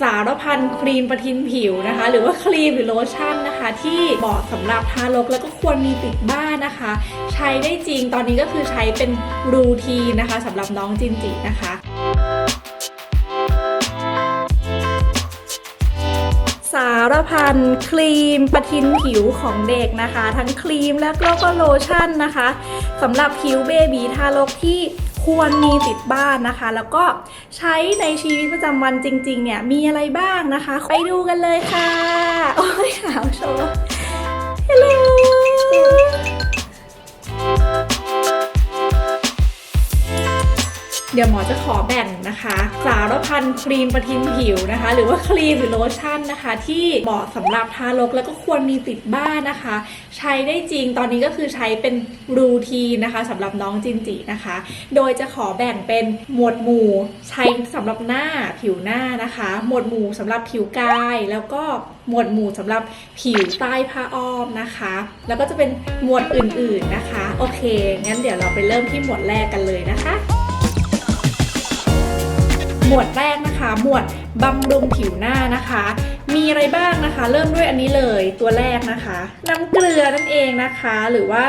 สารพันครีมประทินผิวนะคะ หรือว่าครีมหรือโลชั่นนะคะ ที่เหมาะสำหรับทารกแล้วก็ควรมีติดบ้านนะคะ ใช้ได้จริงตอนนี้ก็คือใช้เป็นรูทีนะคะสำหรับน้องจินจินะคะสารพันครีมประทินผิวของเด็กนะคะ ทั้งครีมแล้วก็โลชั่นนะคะสำหรับผิวเบบีทารกที่ ควรมีติดบ้านนะคะ แล้วก็ใช้ในชีวิตประจำวันจริง ๆ เนี่ยมีอะไรบ้างนะคะ ไปดูกันเลยค่ะ โอ้ยขาวโชว์ฮั เดี๋ยวหมอจะขอแบ่งนะคะ สารพันครีมประทินผิวนะคะ หรือว่าครีมหรือโลชั่นนะคะ ที่เหมาะสำหรับทารกแล้วก็ควรมีติดบ้านนะคะ ใช้ได้จริงตอนนี้ก็คือใช้เป็นรูทีนนะคะสำหรับน้องจินจินะคะ โดยจะขอแบ่งเป็นหมวดหมู่ใช้สำหรับหน้าผิวหน้านะคะ หมวดหมู่สำหรับผิวกายแล้วก็หมวดหมู่สำหรับผิวใต้ผ้าอ้อมนะคะ แล้วก็จะเป็นหมวดอื่นๆนะคะ โอเค งั้นเดี๋ยวเราไปเริ่มที่หมวดแรกกันเลยนะคะ หมวดแรกนะคะ หมวดบำรุงผิวหน้านะคะ มีอะไรบ้างนะคะ เริ่มด้วยอันนี้เลยตัวแรกนะคะ น้ำเกลือนั่นเองนะคะ หรือว่า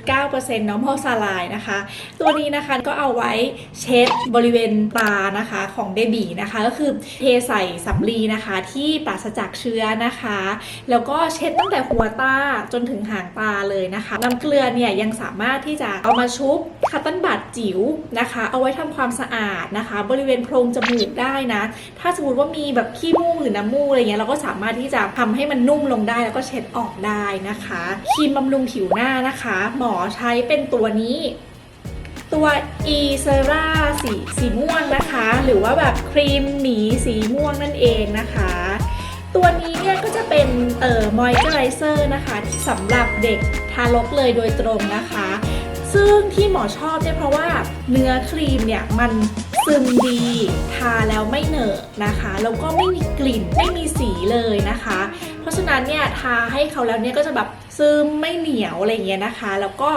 0.9%น้องพอซาลายนะคะ ตัวนี้นะคะก็เอาไว้เช็ดบริเวณตานะคะของเบบีนะคะ ก็คือเทใส่สำลีนะคะ ที่ปราศจากเชื้อนะคะ แล้วก็เช็ดตั้งแต่หัวตาจนถึงหางตาเลยนะคะ น้ำเกลือเนี่ยยังสามารถที่จะเอามาชุบคัตตันบัตจิ๋วนะคะ เอาไว้ทำความสะอาดนะคะ บริเวณโพรงจมูกได้นะ ถ้าสมมติว่ามีแบบขี้มูกหรือน้ำมูกอะไรเงี้ยเราก็สามารถที่จะทำให้มันนุ่มลงได้แล้วก็เช็ดออกได้นะคะครีมบำรุงผิวหน้านะคะ หมอใช้เป็นตัวนี้ตัว e c e r a สีสีม่วงนะคะ หรือว่าแบบครีมหมีสีม่วงนั่นเองนะคะ ตัวนี้เนี่ยก็จะเป็นเอ่อมอยเจอไรเซอร์นะคะที่สำหรับเด็กทารกเลยโดยตรงนะคะ ซึ่งที่หมอชอบเนี่ยเพราะว่าเนื้อครีมเนี่ยมัน ซึมดี ทาแล้วไม่เหนอะนะคะ แล้วก็ไม่มีกลิ่นไม่มีสีเลยนะคะ เพราะฉะนั้นเนี่ยทาให้เขาแล้วเนี่ยก็จะแบบซึมไม่เหนียวอะไรเงี้ยนะคะ แล้วก็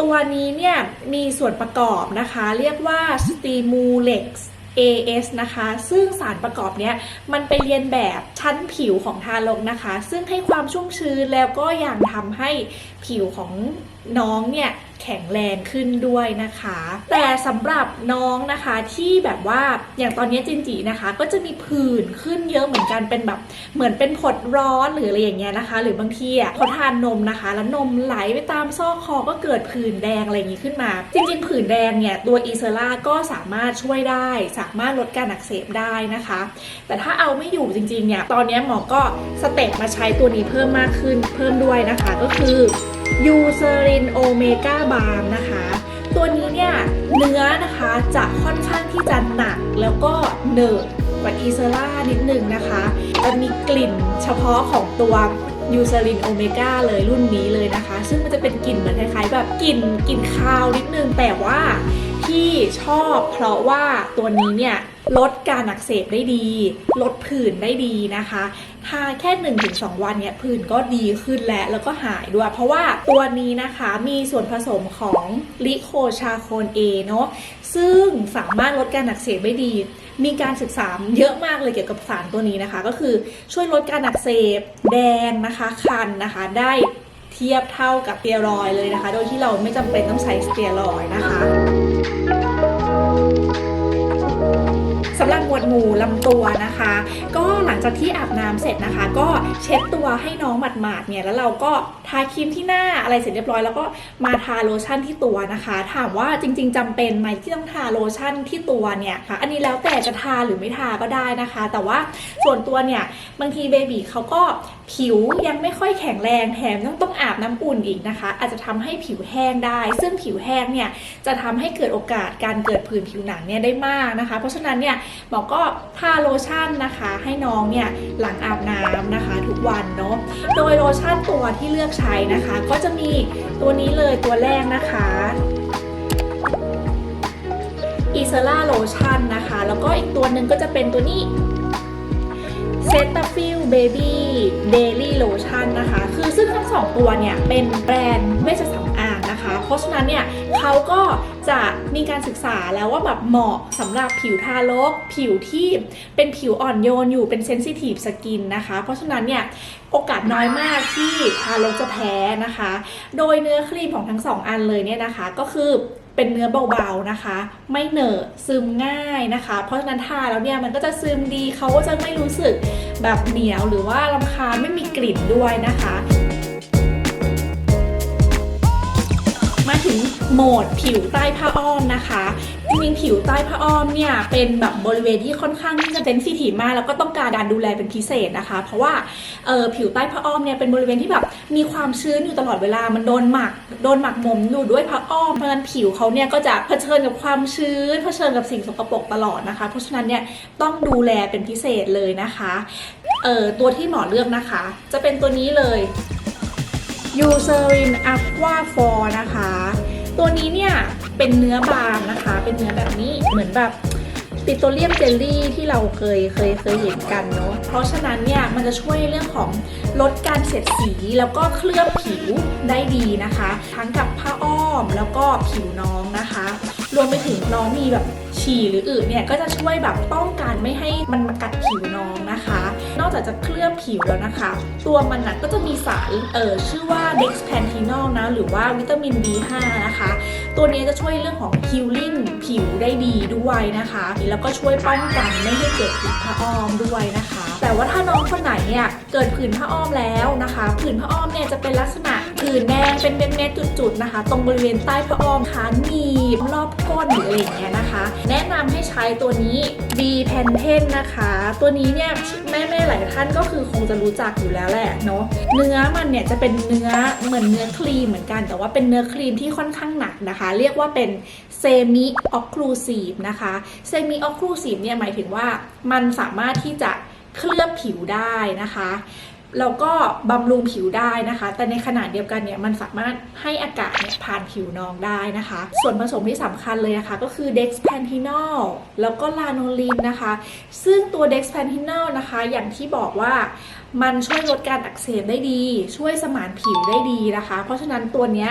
ตัวนี้เนี่ยมีส่วนประกอบนะคะ เรียกว่า Stimulex AS นะคะ ซึ่งสารประกอบเนี้ยมันไปเรียนแบบชั้นผิวของทารกนะคะ ซึ่งให้ความชุ่มชื้นแล้วก็ยังทำให้ผิวของน้องเนี่ย แข็งแรงขึ้นด้วยนะคะ แต่สำหรับน้องนะคะที่แบบว่าอย่างตอนนี้จินจีนะคะ ก็จะมีผื่นขึ้นเยอะเหมือนกันเป็นแบบเหมือนเป็นผดร้อนหรืออะไรอย่างเงี้ยนะคะ หรือบางทีอะเขาทานนมนะคะ แล้วนมไหลไปตามซอกคอก็เกิดผื่นแดงอะไรอย่างงี้ขึ้นมา จริงๆ ผื่นแดงเนี่ยตัวอีเซล่าก็สามารถช่วยได้ สามารถลดการอักเสบได้นะคะ แต่ถ้าเอาไม่อยู่จริงๆเนี่ยตอนนี้หมอก็สเต็ปมาใช้ตัวนี้เพิ่มมากขึ้นเพิ่มด้วยนะคะก็คือ ยูเซรินโอเมก้าบาร์นะคะ ตัวนี้เนี่ยเนื้อนะคะจะค่อนข้างที่จะหนักแล้วก็เนอะกว่าอีเซล่านิดหนึ่งนะคะจะมีกลิ่นเฉพาะของตัวยูเซรินโอเมก้าเลยรุ่นนี้เลยนะคะ ซึ่งมันจะเป็นกลิ่นเหมือนคล้ายๆแบบกลิ่นกลิ่นคาวนิดนึงแต่ว่า ที่ชอบเพราะว่าตัวนี้เนี่ยลดการอักเสบได้ดี ลดผื่นได้ดีนะคะทาแค่ 1-2 วันเนี่ยผื่นก็ดีขึ้นแล้วแล้วก็หายด้วย เพราะว่าตัวนี้นะคะมีส่วนผสมของลิโคชาโคนเอเนาะซึ่งสามารถลดการอักเสบได้ดี มีการศึกษาเยอะมากเลยเกี่ยวกับสารตัวนี้นะคะ ก็คือช่วยลดการอักเสบแดงนะคะคันนะคะได้ เทียบเท่ากับเตียรอยเลยนะคะ โดยที่เราไม่จำเป็นต้องใช้สเตียรอยนะคะ สำหรับหมวดหมู่ลำตัวนะคะ ก็หลังจากที่อาบน้ำเสร็จนะคะ ก็เช็ดตัวให้น้องหมาดๆเนี่ยแล้วเราก็ทาครีมที่หน้าอะไรเสร็จเรียบร้อยแล้วก็มาทาโลชั่นที่ตัวนะคะ ถามว่าจริง ๆจำเป็นไหมที่ต้องทาโลชั่นที่ตัวเนี่ยค่ะ อันนี้แล้วแต่จะทาหรือไม่ทาก็ได้นะคะ แต่ว่าส่วนตัวเนี่ยบางทีเบบีเขาก็ผิวยังไม่ค่อยแข็งแรงแถมต้องต้องอาบน้ำอุ่นอีกนะคะ อาจจะทำให้ผิวแห้งได้ ซึ่งผิวแห้งเนี่ยจะทำให้เกิดโอกาสการเกิดผื่นผิวหนังเนี่ยได้มากนะคะ เพราะฉะนั้นเนี่ยหมอก็ทาโลชั่นนะคะ ให้น้องเนี่ยหลังอาบน้ำนะคะ ทุกวันเนาะโดยโลชั่นตัวที่เลือกใช้นะคะ ก็จะมีตัวนี้เลยตัวแรกนะคะอีเซล่าโลชั่นนะคะ แล้วก็อีกตัวหนึ่งก็จะเป็นตัวนี้เซตาฟิลเบบี้เดลี่โลชั่นนะคะ คือซึ่งทั้งสองตัวเนี่ยเป็นแบรนด์ ราะฉะนั้นเนี่ยเขาก็จะมีการศึกษาแล้วว่าแบบเหมาะสำหรับผิวทารก ผิวที่เป็นผิวอ่อนโยนอยู่เป็นเซนซิทีฟสกินนะคะ เพราะฉะนั้นเนี่ยโอกาสน้อยมากที่ทารกจะแพ้นะคะ โดยเนื้อครีมของทั้งสองอันเลยเนี่ยนะคะ ก็คือเป็นเนื้อเบาๆนะคะ ไม่เหนอะซึมง่ายนะคะ เพราะฉะนั้นทาแล้วเนี่ยมันก็จะซึมดีเขาก็จะไม่รู้สึกแบบเหนียวหรือว่าลำคาญไม่มีกลิ่นด้วยนะคะ โหมดผิวใต้ผ้าอ้อมนะคะจริงๆผิวใต้ผ้าอ้อมเนี่ยเป็นแบบบริเวณที่ค่อนข้างที่จะเซนซิทีฟมากแล้วก็ต้องการการดูแลเป็นพิเศษนะคะ เพราะว่าออผิวใต้ผ้าอ้อมเนี่ยเป็นบริเวณที่แบบมีความชื้นอยู่ตลอดเวลามันโดนหมักโดนหมักหมมอยู่ด้วยผ้าอ้อมเพราะฉะนั้นผิวเขาเนี่ยก็จะเผชิญกับความชื้นเผชิญกับสิ่งสกปรกตลอดนะคะ เพราะฉะนั้นเนี่ยต้องดูแลเป็นพิเศษเลยนะคะเออตัวที่หมอเลือกนะคะ จะเป็นตัวนี้เลย ยูเซรินอะควาฟอร์นะคะ ตัวนี้เนี่ยเป็นเนื้อบางนะคะ เป็นเนื้อแบบนี้เหมือนแบบปิโตรเลียมเจลลี่ที่เราเคยเคยเคยเห็นกันเนาะ เพราะฉะนั้นเนี่ยมันจะช่วยเรื่องของลดการเสียดสีแล้วก็เคลือบผิวได้ดีนะคะ ทั้งกับผ้าอ้อมแล้วก็ผิวน้องนะคะ รวมไปถึงน้องมีแบบฉี่หรืออึเนี่ยก็จะช่วยแบบป้องกันไม่ให้มันมากัด จากจะเคลือบผิวแล้วนะคะ ตัวมันนะก็จะมีสารเออชื่อว่า dexpanthenol นะ หรือว่าวิตามิน B5 นะคะ ตัวนี้จะช่วยเรื่องของ healing ผิวได้ดีด้วยนะคะ แล้วก็ช่วยป้องกันไม่ให้เกิดผื่นผ้าอ้อมด้วยนะคะ แต่ว่าถ้าน้องคนไหนเนี่ยเกิดผื่นผ้าอ้อมแล้วนะคะ ผื่นผ้าอ้อมเนี่ยจะเป็นลักษณะ ผื่นแดงเป็นเม็ดๆจุดๆนะคะ ตรงบริเวณใต้ผ้าอ้อมขาหนีบรอบก้นหรืออะไรอย่างเงี้ยนะคะ แนะนำให้ใช้ตัวนี้ D p a n t e n นะคะ ตัวนี้เนี่ยแม่ๆหลายท่านก็คือคงจะรู้จักอยู่แล้วแหละเนาะเนื้อมันเนี่ยจะเป็นเนื้อเหมือนเนื้อครีมเหมือนกัน แต่ว่าเป็นเนื้อครีมที่ค่อนข้างหนักนะคะ เรียกว่าเป็นเซมิออคลูซีฟนะคะเซมิออคลูซีฟเนี่ยหมายถึงว่ามันสามารถที่จะเคลือบผิวได้นะคะ แล้วก็บำรุงผิวได้นะคะ แต่ในขณะเดียวกันเนี่ยมันสามารถให้อากาศเนี่ยผ่านผิวน้องได้นะคะ ส่วนผสมที่สำคัญเลยนะคะก็คือเด็กซ์แพนทินอลแล้วก็ลาโนลินนะคะ ซึ่งตัวเด็กซ์แพนทินอลนะคะ อย่างที่บอกว่ามันช่วยลดการอักเสบได้ดี ช่วยสมานผิวได้ดีนะคะ เพราะฉะนั้นตัวเนี้ย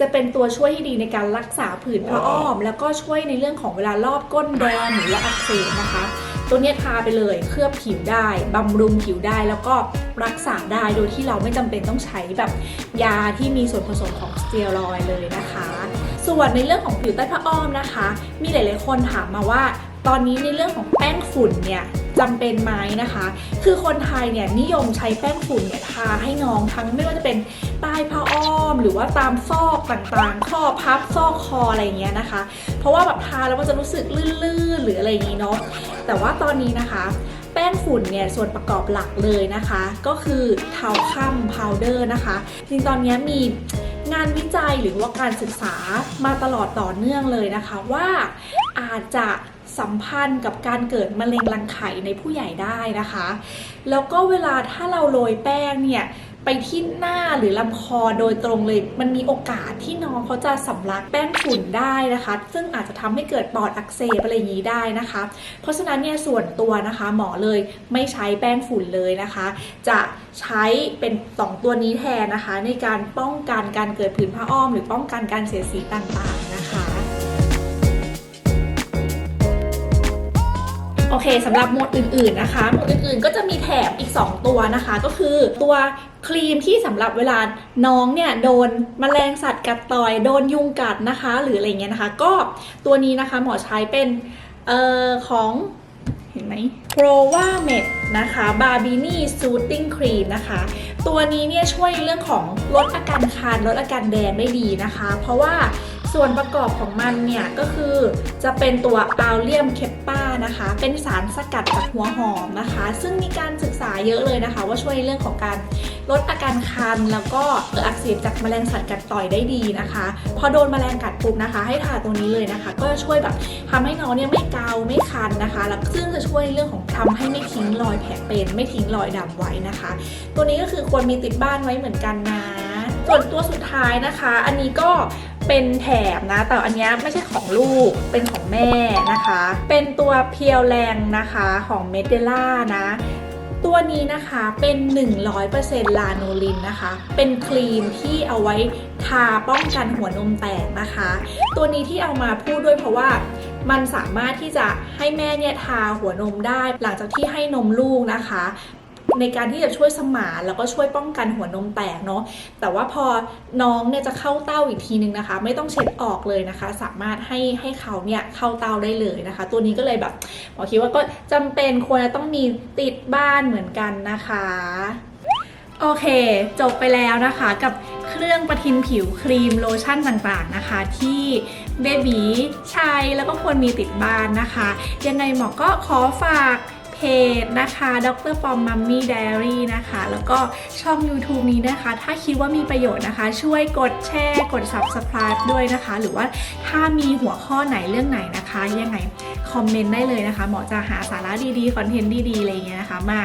จะเป็นตัวช่วยที่ดีในการรักษาผื่นผ้าอ้อม แล้วก็ช่วยในเรื่องของเวลารอบก้นแดงหรือว่าอักเสบนะคะ ตัวเนี้ยทาไปเลยเคลือบผิวได้บำรุงผิวได้แล้วก็รักษาได้โดยที่เราไม่จำเป็นต้องใช้แบบยาที่มีส่วนผสมของสเตียรอยด์เลยนะคะ ส่วนในเรื่องของผิวใต้ผ้าอ้อมนะคะ มีหลาย ๆ คนถามมาว่าตอนนี้ในเรื่องของแป้งฝุ่นเนี่ย จำเป็นไหมนะคะ คือคนไทยเนี่ยนิยมใช้แป้งฝุ่นเนี่ยทาให้น้องทั้งไม่ว่าจะเป็นใต้ผ้าอ้อม หรือว่าตามซอกต่างๆ ข้อพับซอกคออะไรเงี้ยนะคะ เพราะว่าแบบทาแล้วมันจะรู้สึกลื่นๆหรืออะไรอย่างงี้เนาะ แต่ว่าตอนนี้นะคะแป้งฝุ่นเนี่ยส่วนประกอบหลักเลยนะคะ ก็คือเทาค่ำพาวเดอร์นะคะจริงตอนนี้มีงานวิจัยหรือว่าการศึกษามาตลอดต่อเนื่องเลยนะคะว่าอาจจะ สัมพันธ์กับการเกิดมะเร็งรังไข่ในผู้ใหญ่ได้นะคะ แล้วก็เวลาถ้าเราโรยแป้งเนี่ยไปที่หน้าหรือลำคอโดยตรงเลย มันมีโอกาสที่น้องเขาจะสำลักแป้งฝุ่นได้นะคะ ซึ่งอาจจะทำให้เกิดปอดอักเสบอะไรอย่างนี้ได้นะคะ เพราะฉะนั้นเนี่ยส่วนตัวนะคะ หมอเลยไม่ใช้แป้งฝุ่นเลยนะคะ จะใช้เป็นสองตัวนี้แทนนะคะ ในการป้องกันการเกิดผื่นผ้าอ้อม หรือป้องกันการเสียสีต่างๆนะคะ โอเคสำหรับหมวดอื่นๆนะคะ หมวดอื่นๆก็จะมีแถมอีก 2 ตัวนะคะ ก็คือตัวครีมที่สำหรับเวลาน้องเนี่ยโดนแมลงสัตว์กัดต่อยโดนยุงกัดนะคะ หรืออะไรเงี้ยนะคะ ก็ตัวนี้นะคะหมอใช้เป็นเอ่อของเห็นไหม p r o v a m e d นะคะ Barbini Soothing Cream นะคะ ตัวนี้เนี่ยช่วยเรื่องของลดอาการคันลดอาการแดงได้ดีนะคะ เพราะว่า ส่วนประกอบของมันเนี่ยก็คือจะเป็นตัวอัลเลียมเคปปานะคะ เป็นสารสกัดจากหัวหอมนะคะ ซึ่งมีการศึกษาเยอะเลยนะคะ ว่าช่วยเรื่องของการลดอาการคัน แล้วก็อักเสบจากแมลงสัตว์กัดต่อยได้ดีนะคะ พอโดนแมลงกัดปุ๊บนะคะ ให้ทาตัวนี้เลยนะคะ ก็จะช่วยแบบทำให้น้องเนี่ยไม่เกาไม่คันนะคะ แล้วซึ่งจะช่วยเรื่องของทำให้ไม่ทิ้งรอยแผลเป็น ไม่ทิ้งรอยดำไว้นะคะ ตัวนี้ก็คือควรมีติดบ้านไว้เหมือนกันนะส่วนตัวสุดท้ายนะคะ อันนี้ก็ เป็นแถมนะ แต่อันนี้ไม่ใช่ของลูก เป็นของแม่นะคะ เป็นตัวเพียวแรงนะคะของเมเดล่านะ ตัวนี้นะคะเป็น 100%ลาโนลินนะคะ เป็นครีมที่เอาไว้ทาป้องกันหัวนมแตกนะคะ ตัวนี้ที่เอามาพูดด้วยเพราะว่ามันสามารถที่จะให้แม่เนี่ยทาหัวนมได้ หลังจากที่ให้นมลูกนะคะ ในการที่จะช่วยสมานแล้วก็ช่วยป้องกันหัวนมแตกเนาะแต่ว่าพอน้องเนี่ยจะเข้าเต้าอีกทีนึงนะคะ ไม่ต้องเช็ดออกเลยนะคะ สามารถให้ให้เขาเนี่ยเข้าเต้าได้เลยนะคะ ตัวนี้ก็เลยแบบหมอคิดว่าก็จำเป็นควรจะต้องมีติดบ้านเหมือนกันนะคะโอเค จบไปแล้วนะคะกับเครื่องประทินผิวครีมโลชั่นต่างๆนะคะ ที่เบบีใช้แล้วก็ควรมีติดบ้านนะคะ ยังไงหมอก็ขอฝาก จนะคะดรปอมมัมมี่ไดอารี่นะคะ แล้วก็ช่อง YouTube นี้นะคะ ถ้าคิดว่ามีประโยชน์นะคะ ช่วยกดแชร์กด Subscribe ด้วยนะคะ หรือว่าถ้ามีหัวข้อไหนเรื่องไหนนะคะ ยังไงคอมเมนต์ได้เลยนะคะ หมอจะหาสาระดีๆ คอนเทนต์ดีๆ อะไรเงี้ยนะคะ มา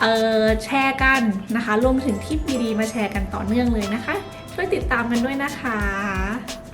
เออแชร์กันนะคะ รวมถึงทิปดีๆ มาแชร์กันต่อเนื่องเลยนะคะ ช่วยติดตามกันด้วยนะคะ